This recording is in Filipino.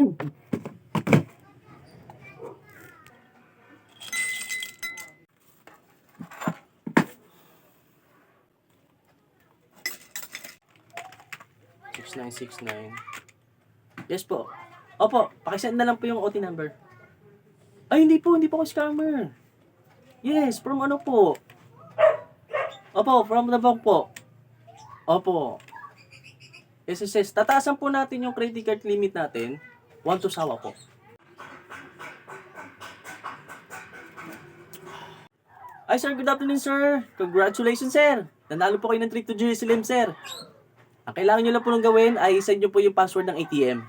Six nine six nine. Yes po. Opo, pakisend na lang po yung OT number. Ay, hindi po, hindi po ako scammer. Yes, from ano po? Opo, from the bank po. Opo. Yes. Tataasan po natin yung credit card limit natin. One to sawa po. Ay, sir, good afternoon, sir. Congratulations, sir. Nanalo po kayo ng trip to Jerusalem, sir. Ang kailangan nyo lang po nung gawin ay send nyo po yung password ng ATM.